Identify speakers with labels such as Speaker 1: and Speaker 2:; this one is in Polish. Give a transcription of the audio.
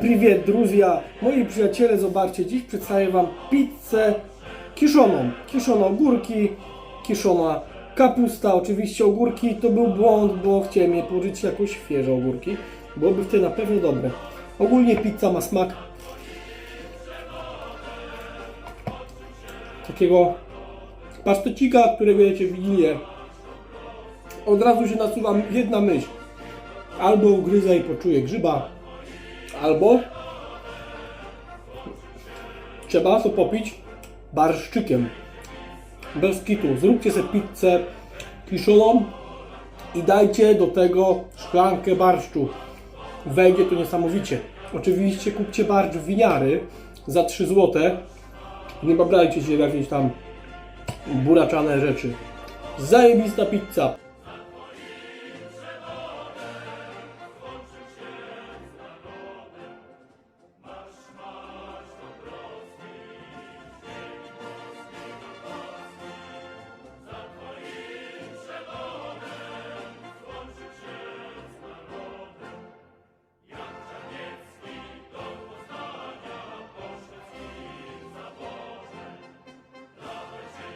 Speaker 1: Привет, друзья! Moi przyjaciele, zobaczcie, dziś przedstawię Wam pizzę kiszoną. Kiszone ogórki, kiszona kapusta. Oczywiście ogórki to był błąd, bo chciałem je położyć jako świeże ogórki. Byłoby wtedy na pewno dobre. Ogólnie pizza ma smak takiego pasztecika, którego jecie w Wigilię. Od razu się nasuwa jedna myśl. Albo ugryzę i poczuję grzyba, albo trzeba to popić barszczykiem. Bez kitu. Zróbcie sobie pizzę kiszoną i dajcie do tego szklankę barszczu. Wejdzie to niesamowicie. Oczywiście kupcie barszcz winiary za 3 zł. Nie babrajcie się w jakieś tam buraczane rzeczy. Zajebista pizza.